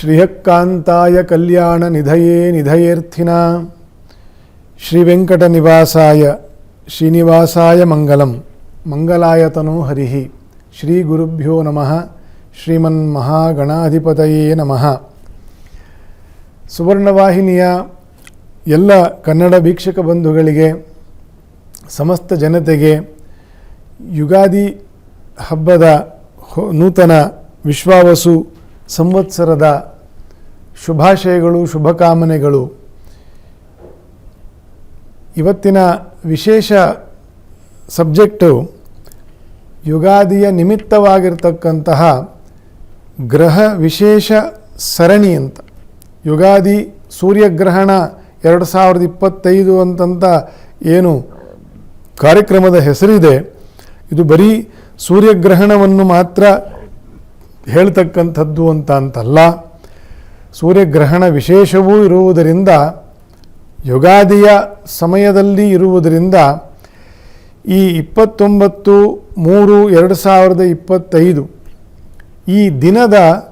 ಶ್ರೀಯಕಾಂತಾಯ ಕಲ್ಯಾಣ ನಿಧಯೇ ನಿಧಯೇರ್ಥಿನ ಶ್ರೀವೆಂಕಟನಿವಾಸಾಯ ಶ್ರೀನಿವಾಸಾಯ ಮಂಗಲಂ. ಮಂಗಲಾಯತನೋ ಹರಿಹಿ. ಶ್ರೀ ಗುರುಭ್ಯೋ ನಮಃ. ಶ್ರೀಮನ್ ಮಹಾಗಣಾಧಿಪತಯೇ ನಮಃ. ಸುವರ್ಣವಾಹಿನಿಯ ಎಲ್ಲ ಕನ್ನಡ ವೀಕ್ಷಕ ಬಂಧುಗಳಿಗೆ, ಸಮಸ್ತ ಜನತೆಗೆ ಯುಗಾದಿ ಹಬ್ಬದ ನೂತನ ವಿಶ್ವಾವಸು ಸಂವತ್ಸರದ ಶುಭಾಶಯಗಳು, ಶುಭಕಾಮನೆಗಳು. ಇವತ್ತಿನ ವಿಶೇಷ ಸಬ್ಜೆಕ್ಟು ಯುಗಾದಿಯ ನಿಮಿತ್ತವಾಗಿರ್ತಕ್ಕಂತಹ ಗ್ರಹ ವಿಶೇಷ ಸರಣಿ ಅಂತ. ಯುಗಾದಿ ಸೂರ್ಯಗ್ರಹಣ ಎರಡು ಸಾವಿರದ ಇಪ್ಪತ್ತೈದು ಅಂತಂತ ಏನು ಕಾರ್ಯಕ್ರಮದ ಹೆಸರಿದೆ. ಇದು ಬರೀ ಸೂರ್ಯಗ್ರಹಣವನ್ನು ಮಾತ್ರ ಹೇಳ್ತಕ್ಕಂಥದ್ದು ಅಂತ ಅಂತಲ್ಲ. ಸೂರ್ಯಗ್ರಹಣ ವಿಶೇಷವೂ ಇರುವುದರಿಂದ, ಯುಗಾದಿಯ ಸಮಯದಲ್ಲಿ ಇರುವುದರಿಂದ ಈ ಇಪ್ಪತ್ತೊಂಬತ್ತು ಮೂರು ಎರಡು ಸಾವಿರದ ಇಪ್ಪತ್ತೈದು ಈ ದಿನದ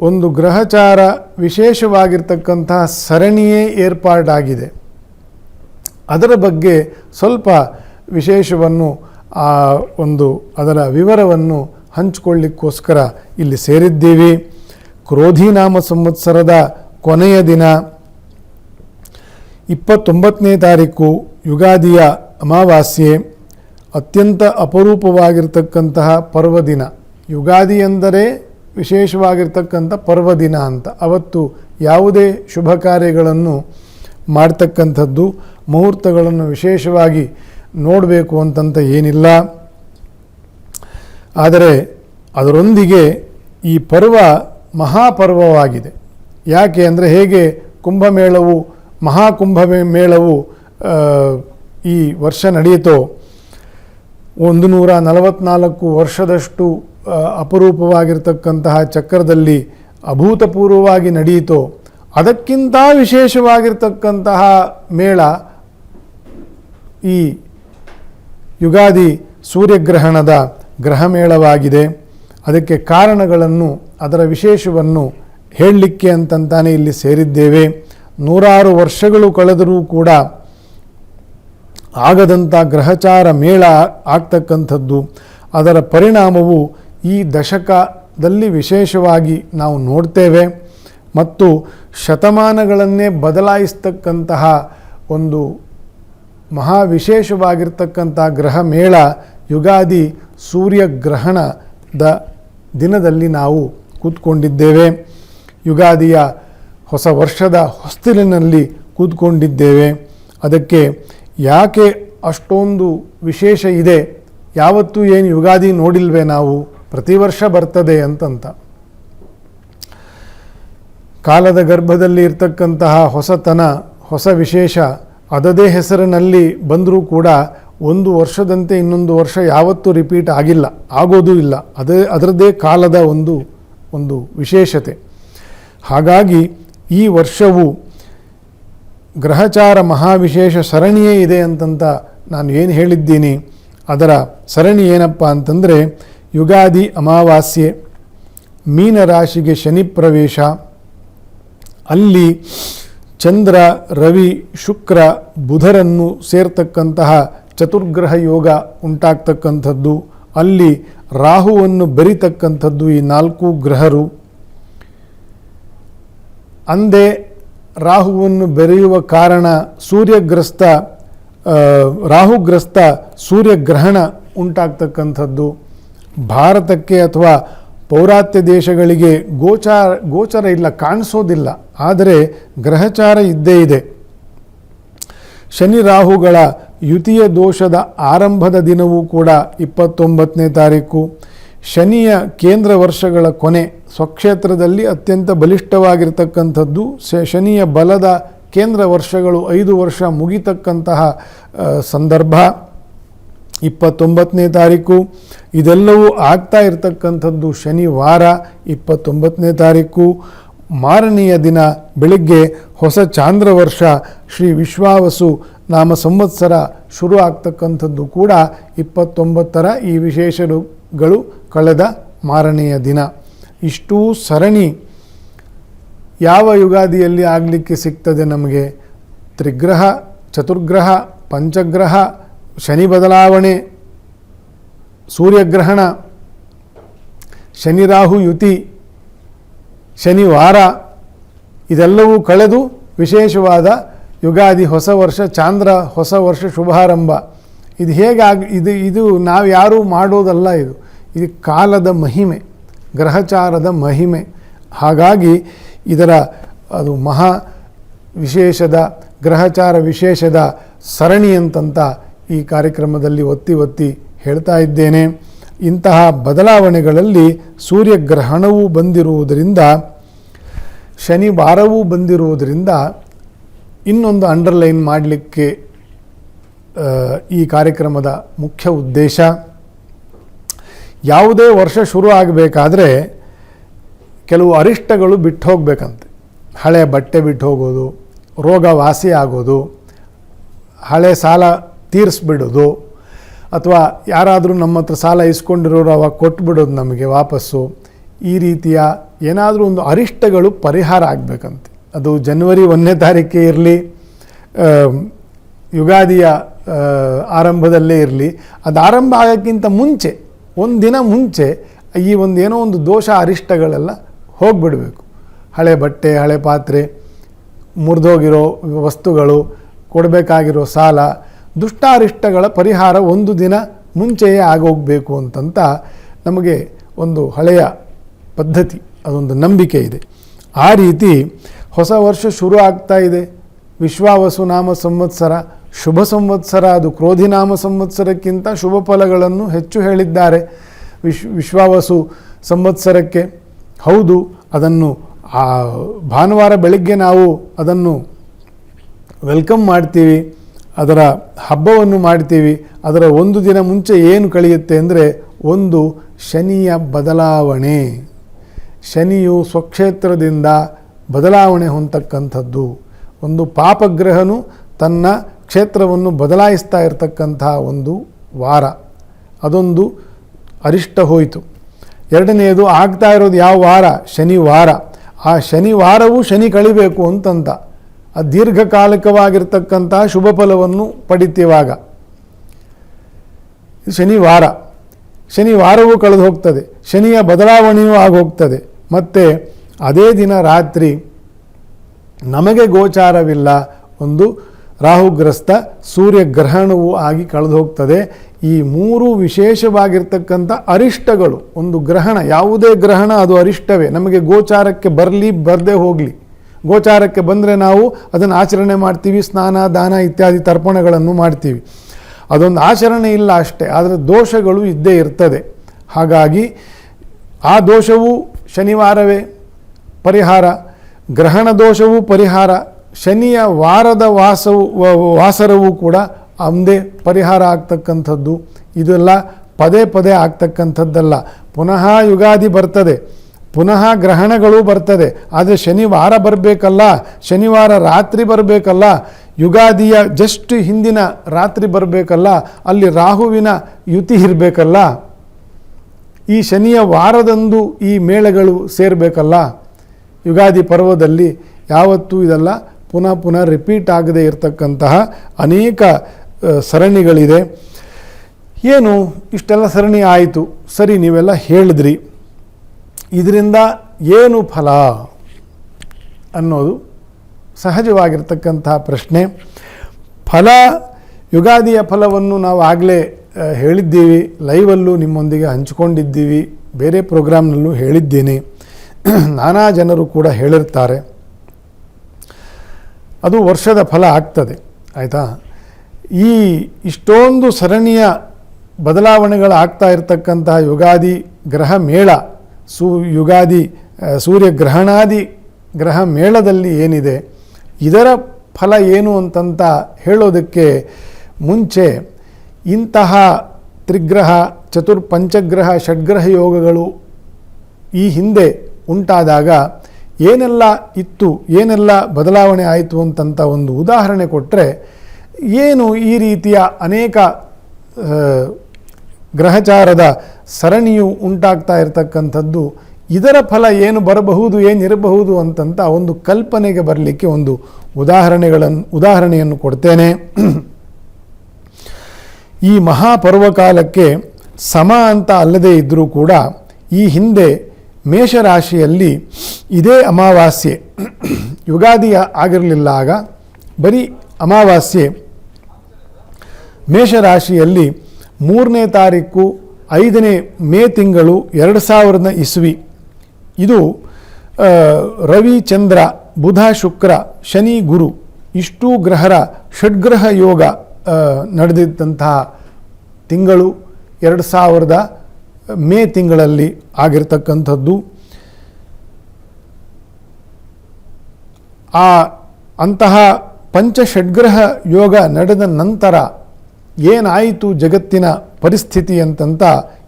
ಒಂದು ಗ್ರಹಚಾರ ವಿಶೇಷವಾಗಿರ್ತಕ್ಕಂತಹ ಸರಣಿಯೇ ಏರ್ಪಾಡಾಗಿದೆ. ಅದರ ಬಗ್ಗೆ ಸ್ವಲ್ಪ ವಿಶೇಷವನ್ನು, ಆ, ಒಂದು ಅದರ ವಿವರವನ್ನು ಹಂಚಿಕೊಳ್ಳಿಕ್ಕೋಸ್ಕರ ಇಲ್ಲಿ ಸೇರಿದ್ದೀವಿ. ಕ್ರೋಧಿನಾಮ ಸಂವತ್ಸರದ ಕೊನೆಯ ದಿನ, ಇಪ್ಪತ್ತೊಂಬತ್ತನೇ ತಾರೀಕು, ಯುಗಾದಿಯ ಅಮಾವಾಸ್ಯೆ, ಅತ್ಯಂತ ಅಪರೂಪವಾಗಿರ್ತಕ್ಕಂತಹ ಪರ್ವದಿನ ಯುಗಾದಿ ಎಂದರೆ ವಿಶೇಷವಾಗಿರ್ತಕ್ಕಂಥ ಪರ್ವದಿನ ಅಂತ. ಅವತ್ತು ಯಾವುದೇ ಶುಭ ಕಾರ್ಯಗಳನ್ನು ಮಾಡ್ತಕ್ಕಂಥದ್ದು, ಮುಹೂರ್ತಗಳನ್ನು ವಿಶೇಷವಾಗಿ ನೋಡಬೇಕು ಅಂತಂತ ಏನಿಲ್ಲ. ಆದರೆ ಅದರೊಂದಿಗೆ ಈ ಪರ್ವ ಮಹಾಪರ್ವವಾಗಿದೆ. ಯಾಕೆ ಅಂದರೆ ಹೇಗೆ ಕುಂಭಮೇಳವು ಮಹಾಕುಂಭ ಮೇಳವು ಈ ವರ್ಷ ನಡೆಯಿತೋ ಒಂದು ನೂರ ನಲವತ್ತ್ನಾಲ್ಕು ವರ್ಷದಷ್ಟು ಅಪರೂಪವಾಗಿರ್ತಕ್ಕಂತಹ ಚಕ್ರದಲ್ಲಿ ಅಭೂತಪೂರ್ವವಾಗಿ ನಡೆಯಿತೋ ಅದಕ್ಕಿಂತ ವಿಶೇಷವಾಗಿರ್ತಕ್ಕಂತಹ ಮೇಳ ಈ ಯುಗಾದಿ ಸೂರ್ಯಗ್ರಹಣದ ಗ್ರಹಮೇಳವಾಗಿದೆ ಅದಕ್ಕೆ ಕಾರಣಗಳನ್ನು, ಅದರ ವಿಶೇಷವನ್ನು ಹೇಳಲಿಕ್ಕೆ ಅಂತಂತಾನೆ ಇಲ್ಲಿ ಸೇರಿದ್ದೇವೆ. ನೂರಾರು ವರ್ಷಗಳು ಕಳೆದರೂ ಕೂಡ ಆಗದಂಥ ಗ್ರಹಚಾರ ಮೇಳ ಆಗ್ತಕ್ಕಂಥದ್ದು. ಅದರ ಪರಿಣಾಮವು ಈ ದಶಕದಲ್ಲಿ ವಿಶೇಷವಾಗಿ ನಾವು ನೋಡ್ತೇವೆ. ಮತ್ತು ಶತಮಾನಗಳನ್ನೇ ಬದಲಾಯಿಸ್ತಕ್ಕಂತಹ ಒಂದು ಮಹಾವಿಶೇಷವಾಗಿರ್ತಕ್ಕಂಥ ಗ್ರಹ ಮೇಳ ಯುಗಾದಿ ಸೂರ್ಯಗ್ರಹಣದ ದಿನದಲ್ಲಿ ನಾವು ಕೂತ್ಕೊಂಡಿದ್ದೇವೆ. ಯುಗಾದಿಯ ಹೊಸ ವರ್ಷದ ಹೊಸ್ತಿಲಿನಲ್ಲಿ ಕೂತ್ಕೊಂಡಿದ್ದೇವೆ. ಅದಕ್ಕೆ ಯಾಕೆ ಅಷ್ಟೊಂದು ವಿಶೇಷ ಇದೆ? ಯಾವತ್ತೂ ಏನು ಯುಗಾದಿ ನೋಡಿಲ್ವೇ ನಾವು? ಪ್ರತಿ ವರ್ಷ ಬರ್ತದೆ ಅಂತಂತ. ಕಾಲದ ಗರ್ಭದಲ್ಲಿ ಇರ್ತಕ್ಕಂತಹ ಹೊಸತನ, ಹೊಸ ವಿಶೇಷ ಅದದೇ ಹೆಸರಿನಲ್ಲಿ ಬಂದರೂ ಕೂಡ ಒಂದು ವರ್ಷದಂತೆ ಇನ್ನೊಂದು ವರ್ಷ ಯಾವತ್ತೂ ರಿಪೀಟ್ ಆಗಿಲ್ಲ, ಆಗೋದೂ ಇಲ್ಲ. ಅದೇ, ಅದರದ್ದೇ ಕಾಲದ ಒಂದು ಒಂದು ವಿಶೇಷತೆ. ಹಾಗಾಗಿ ಈ ವರ್ಷವು ಗ್ರಹಚಾರ ಮಹಾವಿಶೇಷ ಸರಣಿಯೇ ಇದೆ ಅಂತಂತ ನಾನು ಏನು ಹೇಳಿದ್ದೀನಿ? ಅದರ ಸರಣಿ ಏನಪ್ಪ ಅಂತಂದರೆ, ಯುಗಾದಿ ಅಮಾವಾಸ್ಯೆ, ಮೀನರಾಶಿಗೆ ಶನಿ ಪ್ರವೇಶ, ಅಲ್ಲಿ ಚಂದ್ರ, ರವಿ, ಶುಕ್ರ, ಬುಧರನ್ನು ಸೇರ್ತಕ್ಕಂತಹ ಚತುರ್ಗ್ರಹ ಯೋಗ ಉಂಟಾಗ್ತಕ್ಕಂಥದ್ದು, ಅಲ್ಲಿ ರಾಹುವನ್ನು ಬೆರಿತಕ್ಕಂಥದ್ದು ಈ ನಾಲ್ಕು ಗ್ರಹರು. ಅಂದೇ ರಾಹುವನ್ನು ಬೆರೆಯುವ ಕಾರಣ ಸೂರ್ಯಗ್ರಸ್ತ ರಾಹುಗ್ರಸ್ತ ಸೂರ್ಯಗ್ರಹಣ ಉಂಟಾಗ್ತಕ್ಕಂಥದ್ದು. ಭಾರತಕ್ಕೆ ಅಥವಾ ಪೌರಾತ್ಯ ದೇಶಗಳಿಗೆ ಗೋಚಾರ, ಗೋಚರ ಇಲ್ಲ, ಕಾಣಿಸೋದಿಲ್ಲ. ಆದರೆ ಗ್ರಹಚಾರ ಇದ್ದೇ ಇದೆ. ಶನಿ ರಾಹುಗಳ ಯುತಿಯ ದೋಷದ ಆರಂಭದ ದಿನವೂ ಕೂಡ ಇಪ್ಪತ್ತೊಂಬತ್ತನೇ ತಾರೀಕು. ಶನಿಯ ಕೇಂದ್ರ ವರ್ಷಗಳ ಕೊನೆ ಸ್ವಕ್ಷೇತ್ರದಲ್ಲಿ ಅತ್ಯಂತ ಬಲಿಷ್ಠವಾಗಿರ್ತಕ್ಕಂಥದ್ದು. ಶನಿಯ ಬಲದ ಕೇಂದ್ರ ವರ್ಷಗಳು ಐದು ವರ್ಷ ಮುಗಿತಕ್ಕಂತಹ ಸಂದರ್ಭ. ಇಪ್ಪತ್ತೊಂಬತ್ತನೇ ತಾರೀಕು. ಇದೆಲ್ಲವೂ ಆಗ್ತಾ ಇರತಕ್ಕಂಥದ್ದು ಶನಿವಾರ ಇಪ್ಪತ್ತೊಂಬತ್ತನೇ ತಾರೀಕು. ಮಾರನೆಯ ದಿನ ಬೆಳಿಗ್ಗೆ ಹೊಸ ಚಾಂದ್ರ ವರ್ಷ ಶ್ರೀ ವಿಶ್ವಾವಸು ನಾಮ ಸಂವತ್ಸರ ಶುರು ಆಗ್ತಕ್ಕಂಥದ್ದು ಕೂಡ ಇಪ್ಪತ್ತೊಂಬತ್ತರ ಈ ವಿಶೇಷಗಳು ಕಳೆದ ಮಾರನೆಯ ದಿನ. ಇಷ್ಟೂ ಸರಣಿ ಯಾವ ಯುಗಾದಿಯಲ್ಲಿ ಆಗಲಿಕ್ಕೆ ಸಿಗ್ತದೆ ನಮಗೆ? ತ್ರಿಗ್ರಹ, ಚತುರ್ಗ್ರಹ, ಪಂಚಗ್ರಹ, ಶನಿ ಬದಲಾವಣೆ, ಸೂರ್ಯಗ್ರಹಣ ಶನಿ ರಾಹು ಯುತಿ ಶನಿವಾರ ಇದೆಲ್ಲವೂ ಕಳೆದು ವಿಶೇಷವಾದ ಯುಗಾದಿ ಹೊಸ ವರ್ಷ, ಚಾಂದ್ರ ಹೊಸ ವರ್ಷ ಶುಭಾರಂಭ. ಇದು ಹೇಗಾಗಿ ಇದು ಇದು ನಾವು ಯಾರೂ ಮಾಡೋದಲ್ಲ ಇದು. ಇದು ಕಾಲದ ಮಹಿಮೆ, ಗ್ರಹಚಾರದ ಮಹಿಮೆ. ಹಾಗಾಗಿ ಇದರ ಅದು ಮಹಾ ವಿಶೇಷದ, ಗ್ರಹಚಾರ ವಿಶೇಷದ ಸರಣಿ ಅಂತಂತ ಈ ಕಾರ್ಯಕ್ರಮದಲ್ಲಿ ಒತ್ತಿ ಒತ್ತಿ ಹೇಳ್ತಾ ಇದ್ದೇನೆ. ಇಂತಹ ಬದಲಾವಣೆಗಳಲ್ಲಿ ಸೂರ್ಯಗ್ರಹಣವೂ ಬಂದಿರುವುದರಿಂದ, ಶನಿವಾರವೂ ಬಂದಿರುವುದರಿಂದ ಇನ್ನೊಂದು ಅಂಡರ್ಲೈನ್ ಮಾಡಲಿಕ್ಕೆ ಈ ಕಾರ್ಯಕ್ರಮದ ಮುಖ್ಯ ಉದ್ದೇಶ, ಯಾವುದೇ ವರ್ಷ ಶುರು ಆಗಬೇಕಾದ್ರೆ ಕೆಲವು ಅರಿಷ್ಟಗಳು ಬಿಟ್ಟು ಹೋಗಬೇಕಂತೆ. ಹಳೆ ಬಟ್ಟೆ ಬಿಟ್ಟು ಹೋಗೋದು ರೋಗ ವಾಸಿ ಆಗೋದು, ಹಳೆ ಸಾಲ ತೀರಿಸ್ಬಿಡೋದು ಅಥವಾ ಯಾರಾದರೂ ನಮ್ಮ ಹತ್ರ ಸಾಲ ಇಸ್ಕೊಂಡಿರೋರು ಅವಾಗ ಕೊಟ್ಬಿಡೋದು ನಮಗೆ ವಾಪಸ್ಸು, ಈ ರೀತಿಯ ಏನಾದರೂ ಒಂದು ಅರಿಷ್ಟಗಳು ಪರಿಹಾರ ಆಗಬೇಕಂತೆ. ಅದು ಜನವರಿ ಒಂದನೇ ತಾರೀಕೆ ಇರಲಿ ಯುಗಾದಿಯ ಆರಂಭದಲ್ಲೇ ಇರಲಿ. ಅದು ಆರಂಭ ಆಗೋಕ್ಕಿಂತ ಮುಂಚೆ ಒಂದು ದಿನ ಮುಂಚೆ ಈ ಒಂದು ಏನೋ ಒಂದು ದೋಷ ಅರಿಷ್ಟಗಳೆಲ್ಲ ಹೋಗಿಬಿಡಬೇಕು. ಹಳೆ ಬಟ್ಟೆ, ಹಳೆ ಪಾತ್ರೆ, ಮುರಿದೋಗಿರೋ ವಸ್ತುಗಳು, ಕೊಡಬೇಕಾಗಿರೋ ಸಾಲ ದುಷ್ಟಾರಿಷ್ಟಗಳ ಪರಿಹಾರ ಒಂದು ದಿನ ಮುಂಚೆಯೇ ಆಗೋಗಬೇಕು ಅಂತಂತ ನಮಗೆ ಒಂದು ಹಳೆಯ ಪದ್ಧತಿ, ಅದೊಂದು ನಂಬಿಕೆ ಇದೆ. ಆ ರೀತಿ ಹೊಸ ವರ್ಷ ಶುರು ಆಗ್ತಾ ಇದೆ. ವಿಶ್ವಾವಸು ನಾಮ ಸಂವತ್ಸರ, ಶುಭ ಸಂವತ್ಸರ, ಅದು ಕ್ರೋಧಿನಾಮ ಸಂವತ್ಸರಕ್ಕಿಂತ ಶುಭ ಫಲಗಳನ್ನು ಹೆಚ್ಚು ಹೇಳಿದ್ದಾರೆ. ವಿಶ್, ವಿಶ್ವಾವಸು ಸಂವತ್ಸರಕ್ಕೆ. ಹೌದು, ಅದನ್ನು ಭಾನುವಾರ ಬೆಳಗ್ಗೆ ನಾವು ಅದನ್ನು ವೆಲ್ಕಮ್ ಮಾಡ್ತೀವಿ. ಅದರ ಹಬ್ಬವನ್ನು ಮಾಡ್ತೀವಿ. ಅದರ ಒಂದು ದಿನ ಮುಂಚೆ ಏನು ಕಳೆಯುತ್ತೆ ಅಂದರೆ ಒಂದು ಶನಿಯ ಬದಲಾವಣೆ. ಶನಿಯು ಸ್ವಕ್ಷೇತ್ರದಿಂದ ಬದಲಾವಣೆ ಹೊಂದತಕ್ಕಂಥದ್ದು. ಒಂದು ಪಾಪಗ್ರಹನು ತನ್ನ ಕ್ಷೇತ್ರವನ್ನು ಬದಲಾಯಿಸ್ತಾ ಇರತಕ್ಕಂತಹ ಒಂದು ವಾರ. ಅದೊಂದು ಅರಿಷ್ಟ ಹೋಯಿತು. ಎರಡನೆಯದು ಆಗ್ತಾ ಇರೋದು ಯಾವ ವಾರ? ಶನಿವಾರ. ಆ ಶನಿವಾರವೂ ಶನಿ ಕಳಿಬೇಕು ಅಂತಂತ ಆ ದೀರ್ಘಕಾಲಿಕವಾಗಿರ್ತಕ್ಕಂಥ ಶುಭ ಫಲವನ್ನು ಪಡಿತೀವಾಗ ಶನಿವಾರ. ಶನಿವಾರವೂ ಕಳೆದು ಹೋಗ್ತದೆ ಶನಿಯ ಬದಲಾವಣೆಯೂ ಆಗೋಗ್ತದೆ. ಮತ್ತು ಅದೇ ದಿನ ರಾತ್ರಿ ನಮಗೆ ಗೋಚಾರವಿಲ್ಲ. ಒಂದು ರಾಹುಗ್ರಸ್ತ ಸೂರ್ಯಗ್ರಹಣವೂ ಆಗಿ ಕಳೆದು ಹೋಗ್ತದೆ ಈ ಮೂರು ವಿಶೇಷವಾಗಿರ್ತಕ್ಕಂಥ ಅರಿಷ್ಟಗಳು, ಒಂದು ಗ್ರಹಣ, ಯಾವುದೇ ಗ್ರಹಣ ಅದು ಅರಿಷ್ಟವೇ. ನಮಗೆ ಗೋಚಾರಕ್ಕೆ ಬರಲಿ, ಬರದೇ ಹೋಗಲಿ. ಗೋಚಾರಕ್ಕೆ ಬಂದರೆ ನಾವು ಅದನ್ನು ಆಚರಣೆ ಮಾಡ್ತೀವಿ, ಸ್ನಾನ, ದಾನ ಇತ್ಯಾದಿ ತರ್ಪಣಗಳನ್ನು ಮಾಡ್ತೀವಿ. ಅದೊಂದು ಆಚರಣೆ ಇಲ್ಲ ಅಷ್ಟೇ, ಆದರೆ ದೋಷಗಳು ಇದ್ದೇ ಇರ್ತದೆ. ಹಾಗಾಗಿ ಆ ದೋಷವು ಶನಿವಾರವೇ ಪರಿಹಾರ, ಗ್ರಹಣ ದೋಷವೂ ಪರಿಹಾರ, ಶನಿಯ ವಾರದ ವಾಸವು, ವಾಸರವೂ ಕೂಡ ಅಂದೇ ಪರಿಹಾರ ಆಗ್ತಕ್ಕಂಥದ್ದು. ಇದೆಲ್ಲ ಪದೇ ಪದೇ ಆಗ್ತಕ್ಕಂಥದ್ದಲ್ಲ. ಪುನಃ ಯುಗಾದಿ ಬರ್ತದೆ. ಪುನಃ ಗ್ರಹಣಗಳು ಬರ್ತದೆ. ಆದರೆ ಶನಿವಾರ ಬರಬೇಕಲ್ಲ, ಶನಿವಾರ ರಾತ್ರಿ ಬರಬೇಕಲ್ಲ, ಯುಗಾದಿಯ ಜಸ್ಟ್ ಹಿಂದಿನ ರಾತ್ರಿ ಬರಬೇಕಲ್ಲ, ಅಲ್ಲಿ ರಾಹುವಿನ ಯುತಿ ಇರಬೇಕಲ್ಲ, ಈ ಶನಿಯ ವಾರದಂದು ಈ ಮೇಳಗಳು ಸೇರಬೇಕಲ್ಲ, ಯುಗಾದಿ ಪರ್ವದಲ್ಲಿ ಯಾವತ್ತೂ ಇದೆಲ್ಲ, ಪುನಃ ಪುನಃ ರಿಪೀಟ್ ಆಗದೇ ಇರತಕ್ಕಂತಹ ಅನೇಕ ಸರಣಿಗಳಿದೆ. ಏನು, ಇಷ್ಟೆಲ್ಲ ಸರಣಿ ಆಯಿತು. ಸರಿ, ನೀವೆಲ್ಲ ಹೇಳಿದ್ರಿ. ಇದರಿಂದ ಏನು ಫಲ ಅನ್ನೋದು ಸಹಜವಾಗಿರ್ತಕ್ಕಂತಹ ಪ್ರಶ್ನೆ. ಫಲ, ಯುಗಾದಿಯ ಫಲವನ್ನು ನಾವು ಆಗಲೇ ಹೇಳಿದ್ದೀವಿ. ಲೈವಲ್ಲೂ ನಿಮ್ಮೊಂದಿಗೆ ಹಂಚಿಕೊಂಡಿದ್ದೀವಿ. ಬೇರೆ ಪ್ರೋಗ್ರಾಮ್ನಲ್ಲೂ ಹೇಳಿದ್ದೀನಿ. ನಾನಾ ಜನರು ಕೂಡ ಹೇಳಿರ್ತಾರೆ. ಅದು ವರ್ಷದ ಫಲ ಆಗ್ತದೆ. ಆಯಿತಾ? ಈ ಇಷ್ಟೊಂದು ಸರಣಿಯ ಬದಲಾವಣೆಗಳು ಆಗ್ತಾ ಇರತಕ್ಕಂತಹ ಯುಗಾದಿ ಗ್ರಹ ಮೇಳ ಸೂ ಯುಗಾದಿ ಸೂರ್ಯಗ್ರಹಣಾದಿ ಗ್ರಹ ಮೇಳದಲ್ಲಿ ಏನಿದೆ, ಇದರ ಫಲ ಏನು ಅಂತಂತ ಹೇಳೋದಕ್ಕೆ ಮುಂಚೆ ಇಂತಹ ತ್ರಿಗ್ರಹ ಚತುರ್ ಪಂಚಗ್ರಹ ಷಡ್ಗ್ರಹ ಯೋಗಗಳು ಈ ಹಿಂದೆ ಉಂಟಾದಾಗ ಏನೆಲ್ಲ ಇತ್ತು, ಏನೆಲ್ಲ ಬದಲಾವಣೆ ಆಯಿತು ಅಂತಂತ ಒಂದು ಉದಾಹರಣೆ ಕೊಟ್ಟರೆ ಏನು ಈ ರೀತಿಯ ಅನೇಕ ಗ್ರಹಚಾರದ ಸರಣಿಯು ಉಂಟಾಗ್ತಾ ಇರತಕ್ಕಂಥದ್ದು, ಇದರ ಫಲ ಏನು ಬರಬಹುದು ಏನಿರಬಹುದು ಅಂತಂತ ಒಂದು ಕಲ್ಪನೆಗೆ ಬರಲಿಕ್ಕೆ ಒಂದು ಉದಾಹರಣೆಗಳನ್ನು ಉದಾಹರಣೆಯನ್ನು ಕೊಡ್ತೇನೆ. ಈ ಮಹಾಪರ್ವಕಾಲಕ್ಕೆ ಸಮ ಅಂತ ಅಲ್ಲದೇ ಇದ್ದರೂ ಕೂಡ ಈ ಹಿಂದೆ ಮೇಷರಾಶಿಯಲ್ಲಿ ಇದೇ ಅಮಾವಾಸ್ಯೆ, ಯುಗಾದಿ ಆಗಿರಲಿಲ್ಲ ಆಗ, ಬರೀ ಅಮಾವಾಸ್ಯೆ ಮೇಷರಾಶಿಯಲ್ಲಿ ಮೂರನೇ ತಾರೀಕು, ಐದನೇ ಮೇ ತಿಂಗಳು, ಎರಡು ಸಾವಿರದ ಇಸ್ವಿ. ಇದು ರವಿ, ಚಂದ್ರ, ಬುಧ, ಶುಕ್ರ, ಶನಿ, ಗುರು ಇಷ್ಟೂ ಗ್ರಹರ ಷಡ್ಗ್ರಹ ಯೋಗ ನಡೆದಿದ್ದಂತಹ ತಿಂಗಳು ಎರಡು ಸಾವಿರದ ಮೇ ತಿಂಗಳಲ್ಲಿ ಆಗಿರ್ತಕ್ಕಂಥದ್ದು. ಆ, ಅಂತಹ ಪಂಚ ಷಡ್ಗ್ರಹ ಯೋಗ ನಡೆದ ನಂತರ ಏನಾಯಿತು ಜಗತ್ತಿನ ಪರಿಸ್ಥಿತಿ ಅಂತಂತ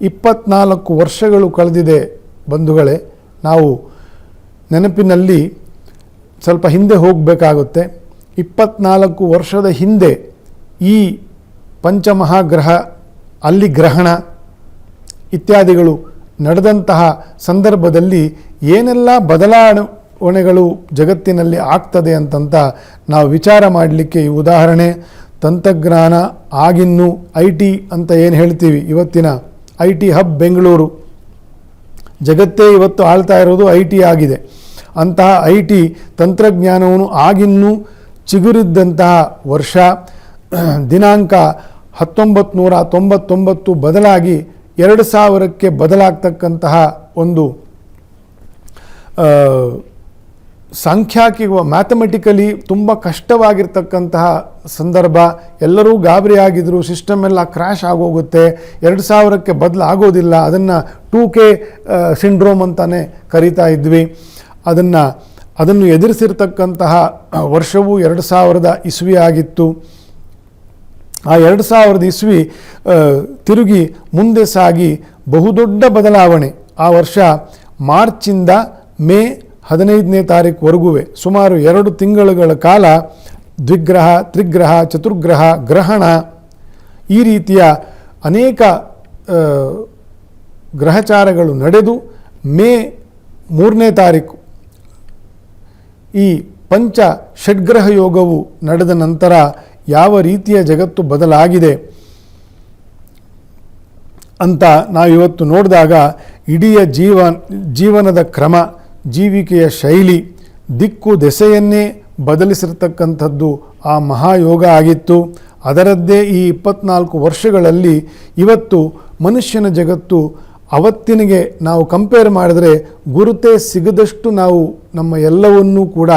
ಇಪ್ಪತ್ನಾಲ್ಕು ವರ್ಷಗಳು ಕಳೆದಿದೆ ಬಂಧುಗಳೇ. ನಾವು ನೆನಪಿನಲ್ಲಿ ಸ್ವಲ್ಪ ಹಿಂದೆ ಹೋಗಬೇಕಾಗುತ್ತೆ. ಇಪ್ಪತ್ನಾಲ್ಕು ವರ್ಷದ ಹಿಂದೆ ಈ ಪಂಚಮಹಾಗ್ರಹ, ಅಲ್ಲಿ ಗ್ರಹಣ ಇತ್ಯಾದಿಗಳು ನಡೆದಂತಹ ಸಂದರ್ಭದಲ್ಲಿ ಏನೆಲ್ಲ ಬದಲಾವಣೆಗಳು ಜಗತ್ತಿನಲ್ಲಿ ಆಗ್ತದೆ ಅಂತಂತ ನಾವು ವಿಚಾರ ಮಾಡಲಿಕ್ಕೆ ಈ ಉದಾಹರಣೆ ತಂತ್ರಜ್ಞಾನ ಆಗಿನ್ನೂ ಐ ಟಿ ಅಂತ ಏನು ಹೇಳ್ತೀವಿ? ಇವತ್ತಿನ ಐ ಟಿ ಹಬ್ ಬೆಂಗಳೂರು. ಜಗತ್ತೇ ಇವತ್ತು ಆಳ್ತಾ ಇರೋದು ಐ ಟಿ ಆಗಿದೆ. ಅಂತಹ ಐ ಟಿ ತಂತ್ರಜ್ಞಾನವನ್ನು ಆಗಿನ್ನೂ ಚಿಗುರಿದ್ದಂತಹ ವರ್ಷ ದಿನಾಂಕ ಹತ್ತೊಂಬತ್ತು ನೂರ ತೊಂಬತ್ತೊಂಬತ್ತು ಬದಲಾಗಿ ಎರಡು ಸಾವಿರಕ್ಕೆ ಬದಲಾಗ್ತಕ್ಕಂತಹ ಒಂದು ಆ, ಮ್ಯಾಥಮೆಟಿಕಲಿ ತುಂಬ ಕಷ್ಟವಾಗಿರ್ತಕ್ಕಂತಹ ಸಂದರ್ಭ. ಎಲ್ಲರೂ ಗಾಬರಿ ಆಗಿದ್ರು ಸಿಸ್ಟಮ್ ಎಲ್ಲ ಕ್ರ್ಯಾಶ್ ಆಗೋಗುತ್ತೆ. ಎರಡು ಸಾವಿರಕ್ಕೆ ಬದಲಾಗೋದಿಲ್ಲ ಅದನ್ನು ಟೂ ಕೆ ಸಿಂಡ್ರೋಮ್ ಅಂತಲೇ ಕರಿತಾ ಇದ್ವಿ. ಅದನ್ನು ಅದನ್ನು ಎದುರಿಸಿರ್ತಕ್ಕಂತಹ ವರ್ಷವು ಎರಡು ಸಾವಿರದ ಇಸ್ವಿ ಆಗಿತ್ತು. ಆ ಎರಡು ಸಾವಿರದ ಇಸ್ವಿ ತಿರುಗಿ ಮುಂದೆ ಸಾಗಿ ಬಹುದೊಡ್ಡ ಬದಲಾವಣೆ. ಆ ವರ್ಷ ಮಾರ್ಚಿಂದ ಮೇ ಹದಿನೈದನೇ ತಾರೀಕುವರೆಗೂ ಸುಮಾರು ಎರಡು ತಿಂಗಳುಗಳ ಕಾಲ ದ್ವಿಗ್ರಹ, ತ್ರಿಗ್ರಹ, ಚತುರ್ಗ್ರಹ, ಗ್ರಹಣ ಈ ರೀತಿಯ ಅನೇಕ ಗ್ರಹಚಾರಗಳು ನಡೆದು ಮೇ ಮೂರನೇ ತಾರೀಕು ಈ ಪಂಚ ಷಡ್ಗ್ರಹ ಯೋಗವು ನಡೆದ ನಂತರ ಯಾವ ರೀತಿಯ ಜಗತ್ತು ಬದಲಾಗಿದೆ ಅಂತ ನಾವಿವತ್ತು ನೋಡಿದಾಗ ಇಡೀ ಜೀವ ಜೀವನದ ಕ್ರಮ ಜೀವಿಕೆಯ ಶೈಲಿ, ದಿಕ್ಕು ದೆಸೆಯನ್ನೇ ಬದಲಿಸಿರ್ತಕ್ಕಂಥದ್ದು ಆ ಮಹಾಯೋಗ ಆಗಿತ್ತು. ಅದರದ್ದೇ ಈ ಇಪ್ಪತ್ನಾಲ್ಕು ವರ್ಷಗಳಲ್ಲಿ ಇವತ್ತು ಮನುಷ್ಯನ ಜಗತ್ತು ಅವತ್ತಿನಿಗೆ ನಾವು ಕಂಪೇರ್ ಮಾಡಿದರೆ ಗುರುತೇ ಸಿಗದಷ್ಟು ನಾವು ನಮ್ಮ ಎಲ್ಲವನ್ನೂ ಕೂಡ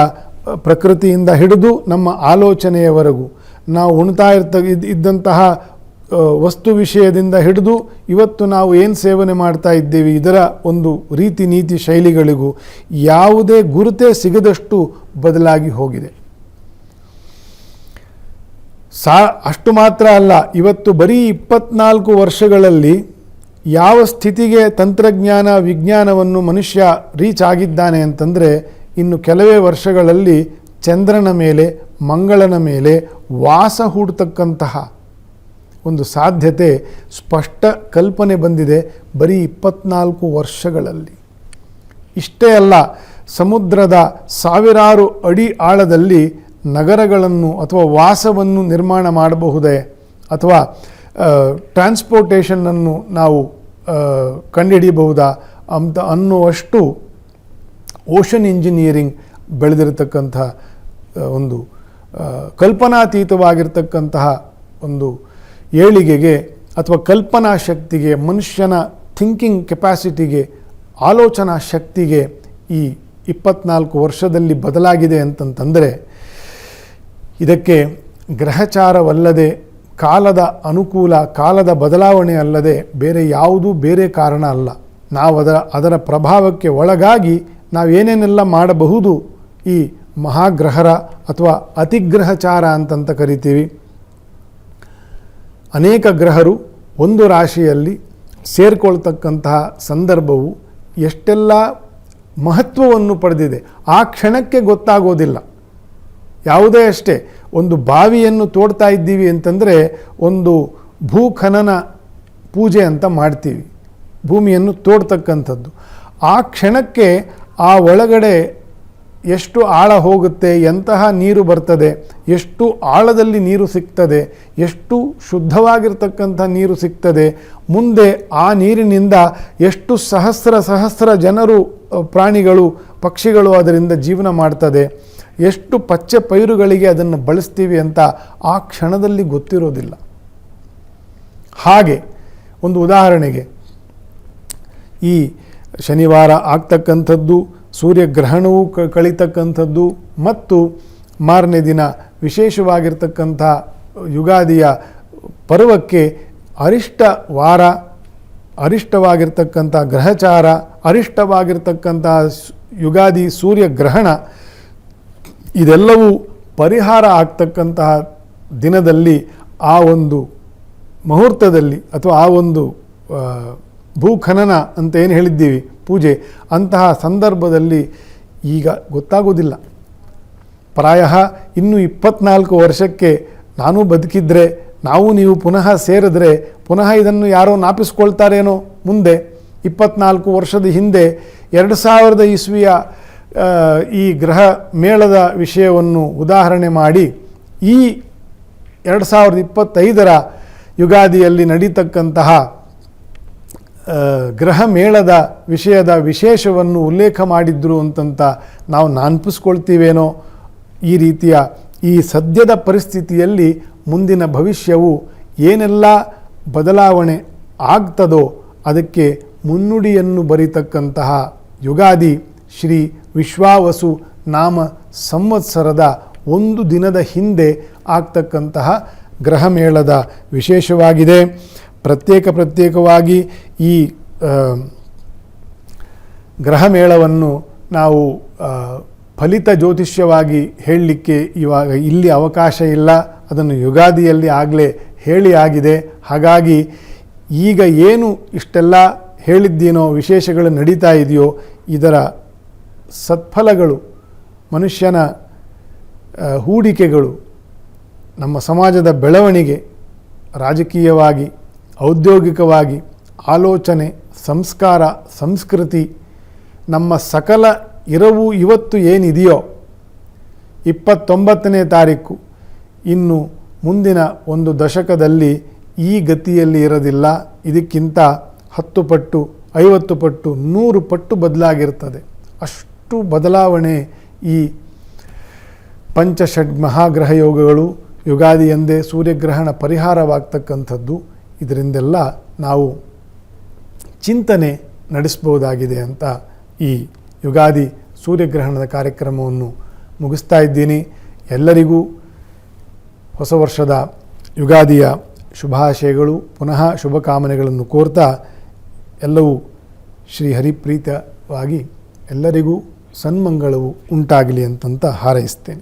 ಪ್ರಕೃತಿಯಿಂದ ಹಿಡಿದು ನಮ್ಮ ಆಲೋಚನೆಯವರೆಗೂ ನಾವು ಉಣ್ತಾ ಇರ್ತ, ಇದ್- ಇದ್ದಂತಹ ವಸ್ತು ವಿಷಯದಿಂದ ಹಿಡಿದು ಇವತ್ತು ನಾವು ಏನು ಸೇವನೆ ಮಾಡ್ತಾ ಇದ್ದೇವೆ, ಇದರ ಒಂದು ರೀತಿ ನೀತಿ ಶೈಲಿಗಳಿಗೂ ಯಾವುದೇ ಗುರುತೇ ಸಿಗದಷ್ಟು ಬದಲಾಗಿ ಹೋಗಿದೆ. ಸಾ, ಅಷ್ಟು ಮಾತ್ರ ಅಲ್ಲ, ಇವತ್ತು ಬರೀ ಇಪ್ಪತ್ನಾಲ್ಕು ವರ್ಷಗಳಲ್ಲಿ ಯಾವ ಸ್ಥಿತಿಗೆ ತಂತ್ರಜ್ಞಾನ, ವಿಜ್ಞಾನವನ್ನು ಮನುಷ್ಯ ರೀಚ್ ಆಗಿದ್ದಾನೆ ಅಂತಂದರೆ, ಇನ್ನು ಕೆಲವೇ ವರ್ಷಗಳಲ್ಲಿ ಚಂದ್ರನ ಮೇಲೆ, ಮಂಗಳನ ಮೇಲೆ ವಾಸ ಹೂಡ್ತಕ್ಕಂತಹ ಒಂದು ಸಾಧ್ಯತೆ ಸ್ಪಷ್ಟ ಕಲ್ಪನೆ ಬಂದಿದೆ ಬರೀ ಇಪ್ಪತ್ನಾಲ್ಕು ವರ್ಷಗಳಲ್ಲಿ. ಇಷ್ಟೇ ಅಲ್ಲ, ಸಮುದ್ರದ ಸಾವಿರಾರು ಅಡಿ ಆಳದಲ್ಲಿ ನಗರಗಳನ್ನು ಅಥವಾ ವಾಸವನ್ನು ನಿರ್ಮಾಣ ಮಾಡಬಹುದೇ? ಅಥವಾ ಟ್ರಾನ್ಸ್ಪೋರ್ಟೇಷನನ್ನು ನಾವು ಕಂಡುಹಿಡಿಯಬಹುದಾ? ಅಂತ ಅನ್ನುವಷ್ಟು ಓಷನ್ ಇಂಜಿನಿಯರಿಂಗ್ ಬೆಳೆದಿರತಕ್ಕಂತಹ ಒಂದು ಕಲ್ಪನಾತೀತವಾಗಿರ್ತಕ್ಕಂತಹ ಒಂದು ಏಳಿಗೆಗೆ ಅಥವಾ ಕಲ್ಪನಾ ಶಕ್ತಿಗೆ, ಮನುಷ್ಯನ ಥಿಂಕಿಂಗ್ ಕೆಪಾಸಿಟಿಗೆ ಆಲೋಚನಾ ಶಕ್ತಿಗೆ ಈ ಇಪ್ಪತ್ನಾಲ್ಕು ವರ್ಷದಲ್ಲಿ ಬದಲಾಗಿದೆ ಅಂತಂತಂದರೆ, ಇದಕ್ಕೆ ಗ್ರಹಚಾರವಲ್ಲದೆ ಕಾಲದ ಅನುಕೂಲ, ಕಾಲದ ಬದಲಾವಣೆ ಅಲ್ಲದೆ ಬೇರೆ ಯಾವುದೂ ಬೇರೆ ಕಾರಣ ಅಲ್ಲ. ನಾವು ಅದರ ಅದರ ಪ್ರಭಾವಕ್ಕೆ ಒಳಗಾಗಿ ನಾವೇನೇನೆಲ್ಲ ಮಾಡಬಹುದು ಈ ಮಹಾಗ್ರಹರ ಅಥವಾ ಅತಿಗ್ರಹಚಾರ ಅಂತಂತ ಕರಿತೀವಿ. ಅನೇಕ ಗ್ರಹರು ಒಂದು ರಾಶಿಯಲ್ಲಿ ಸೇರಿಕೊಳ್ತಕ್ಕಂತಹ ಸಂದರ್ಭವು ಎಷ್ಟೆಲ್ಲ ಮಹತ್ವವನ್ನು ಪಡೆದಿದೆ. ಆ ಕ್ಷಣಕ್ಕೆ ಗೊತ್ತಾಗೋದಿಲ್ಲ. ಯಾವುದೇ ಅಷ್ಟೇ, ಒಂದು ಬಾವಿಯನ್ನು ತೋಡ್ತಾ ಇದ್ದೀವಿ ಅಂತಂದರೆ ಒಂದು ಭೂಖನನ ಪೂಜೆ ಅಂತ ಮಾಡ್ತೀವಿ. ಭೂಮಿಯನ್ನು ತೋಡ್ತಕ್ಕಂಥದ್ದು. ಆ ಕ್ಷಣಕ್ಕೆ ಆ ಒಳಗಡೆ ಎಷ್ಟು ಆಳ ಹೋಗುತ್ತೆ, ಎಂತಹ ನೀರು ಬರ್ತದೆ, ಎಷ್ಟು ಆಳದಲ್ಲಿ ನೀರು ಸಿಗ್ತದೆ, ಎಷ್ಟು ಶುದ್ಧವಾಗಿರ್ತಕ್ಕಂಥ ನೀರು ಸಿಗ್ತದೆ, ಮುಂದೆ ಆ ನೀರಿನಿಂದ ಎಷ್ಟು ಸಹಸ್ರ ಸಹಸ್ರ ಜನರು ಪ್ರಾಣಿಗಳು, ಪಕ್ಷಿಗಳು ಅದರಿಂದ ಜೀವನ ಮಾಡ್ತದೆ, ಎಷ್ಟು ಪಚ್ಚೆ ಪೈರುಗಳಿಗೆ ಅದನ್ನು ಬಳಸ್ತೀವಿ ಅಂತ ಆ ಕ್ಷಣದಲ್ಲಿ ಗೊತ್ತಿರೋದಿಲ್ಲ. ಹಾಗೆ ಒಂದು ಉದಾಹರಣೆಗೆ ಈ ಶನಿವಾರ ಆಗ್ತಕ್ಕಂಥದ್ದು ಸೂರ್ಯಗ್ರಹಣವೂ ಕ ಕಳೀತಕ್ಕಂಥದ್ದು ಮತ್ತು ಮಾರನೇ ದಿನ ವಿಶೇಷವಾಗಿರ್ತಕ್ಕಂಥ ಯುಗಾದಿಯ ಪರ್ವಕ್ಕೆ ಅರಿಷ್ಟ ವಾರ, ಅರಿಷ್ಟವಾಗಿರ್ತಕ್ಕಂಥ ಗ್ರಹಚಾರ, ಅರಿಷ್ಟವಾಗಿರ್ತಕ್ಕಂಥ ಯುಗಾದಿ ಸೂರ್ಯಗ್ರಹಣ, ಇದೆಲ್ಲವೂ ಪರಿಹಾರ ಆಗ್ತಕ್ಕಂತಹ ದಿನದಲ್ಲಿ ಆ ಒಂದು ಮುಹೂರ್ತದಲ್ಲಿ ಅಥವಾ ಆ ಒಂದು ಭೂಖನನ ಅಂತ ಏನು ಹೇಳಿದ್ದೀವಿ ಪೂಜೆ, ಅಂತಹ ಸಂದರ್ಭದಲ್ಲಿ ಈಗ ಗೊತ್ತಾಗೋದಿಲ್ಲ. ಪ್ರಾಯ ಇನ್ನು ಇಪ್ಪತ್ನಾಲ್ಕು ವರ್ಷಕ್ಕೆ ನಾನು ಬದುಕಿದ್ರೆ, ನಾವು ನೀವು ಪುನಃ ಸೇರಿದ್ರೆ, ಪುನಃ ಇದನ್ನು ಯಾರೋ ನಾಪಿಸ್ಕೊಳ್ತಾರೇನೋ ಮುಂದೆ, ಇಪ್ಪತ್ನಾಲ್ಕು ವರ್ಷದ ಹಿಂದೆ, ಎರಡು ಸಾವಿರದ ಇಸ್ವಿಯ ಈ ಗ್ರಹ ಮೇಳದ ವಿಷಯವನ್ನು ಉದಾಹರಣೆ ಮಾಡಿ, ಈ ಎರಡು ಸಾವಿರದ ಇಪ್ಪತ್ತೈದರ ಯುಗಾದಿಯಲ್ಲಿ ನಡೀತಕ್ಕಂತಹ ಗ್ರಹ ಮೇಳದ ವಿಷಯದ ವಿಶೇಷವನ್ನು ಉಲ್ಲೇಖ ಮಾಡಿದ್ರು ಅಂತಂತ ನಾವು ನಾನ್ಪಿಸ್ಕೊಳ್ತೀವೇನೋ ಈ ರೀತಿಯ ಈ ಸದ್ಯದ ಪರಿಸ್ಥಿತಿಯಲ್ಲಿ ಮುಂದಿನ ಭವಿಷ್ಯವು ಏನೆಲ್ಲ ಬದಲಾವಣೆ ಆಗ್ತದೋ ಅದಕ್ಕೆ ಮುನ್ನುಡಿಯನ್ನು ಬರೀತಕ್ಕಂತಹ ಯುಗಾದಿ ಶ್ರೀ ವಿಶ್ವಾವಸು ನಾಮ ಸಂವತ್ಸರದ ಒಂದು ದಿನದ ಹಿಂದೆ ಆಗ್ತಕ್ಕಂತಹ ಗ್ರಹಮೇಳದ ವಿಶೇಷವಾಗಿದೆ. ಪ್ರತ್ಯೇಕ ಪ್ರತ್ಯೇಕವಾಗಿ ಈ ಗ್ರಹಮೇಳವನ್ನು ನಾವು ಫಲಿತ ಜ್ಯೋತಿಷ್ಯವಾಗಿ ಹೇಳಲಿಕ್ಕೆ ಇವಾಗ ಇಲ್ಲಿ ಅವಕಾಶ ಇಲ್ಲ. ಅದನ್ನು ಯುಗಾದಿಯಲ್ಲಿ ಆಗಲೇ ಹೇಳಿ ಆಗಿದೆ. ಹಾಗಾಗಿ ಈಗ ಏನು ಇಷ್ಟೆಲ್ಲ ಹೇಳಿದ್ದೀನೋ, ವಿಶೇಷಗಳು ನಡೀತಾ ಇದೆಯೋ, ಇದರ ಸತ್ಫಲಗಳು, ಮನುಷ್ಯನ ಹೂಡಿಕೆಗಳು, ನಮ್ಮ ಸಮಾಜದ ಬೆಳವಣಿಗೆ, ರಾಜಕೀಯವಾಗಿ, ಔದ್ಯೋಗಿಕವಾಗಿ ಆಲೋಚನೆ, ಸಂಸ್ಕಾರ, ಸಂಸ್ಕೃತಿ, ನಮ್ಮ ಸಕಲ ಇರವು ಇವತ್ತು ಏನಿದೆಯೋ ಇಪ್ಪತ್ತೊಂಬತ್ತನೇ ತಾರೀಕು ಇನ್ನು ಮುಂದಿನ ಒಂದು ದಶಕದಲ್ಲಿ ಈ ಗತಿಯಲ್ಲಿ ಇರೋದಿಲ್ಲ. ಇದಕ್ಕಿಂತ ಹತ್ತು ಪಟ್ಟು, ಐವತ್ತು ಪಟ್ಟು, ನೂರು ಪಟ್ಟು ಬದಲಾಗಿರ್ತದೆ. ಅಷ್ಟು ಬದಲಾವಣೆ ಈ ಪಂಚಷಡ್ ಮಹಾಗ್ರಹ ಯೋಗಗಳು ಯುಗಾದಿ ಎಂದೇ ಸೂರ್ಯಗ್ರಹಣ ಪರಿಹಾರವಾಗ್ತಕ್ಕಂಥದ್ದು. ಇದರಿಂದೆಲ್ಲ ನಾವು ಚಿಂತನೆ ನಡೆಸ್ಬೋದಾಗಿದೆ ಅಂತ ಈ ಯುಗಾದಿ ಸೂರ್ಯಗ್ರಹಣದ ಕಾರ್ಯಕ್ರಮವನ್ನು ಮುಗಿಸ್ತಾ ಇದ್ದೀನಿ. ಎಲ್ಲರಿಗೂ ಹೊಸ ವರ್ಷದ ಯುಗಾದಿಯ ಶುಭಾಶಯಗಳು. ಪುನಃ ಶುಭಕಾಮನೆಗಳನ್ನು ಕೋರ್ತಾ ಎಲ್ಲವೂ ಶ್ರೀ ಹರಿಪ್ರೀತವಾಗಿ ಎಲ್ಲರಿಗೂ ಸನ್ಮಂಗಳವು ಉಂಟಾಗಲಿ ಅಂತಂತ ಹಾರೈಸ್ತೇನೆ.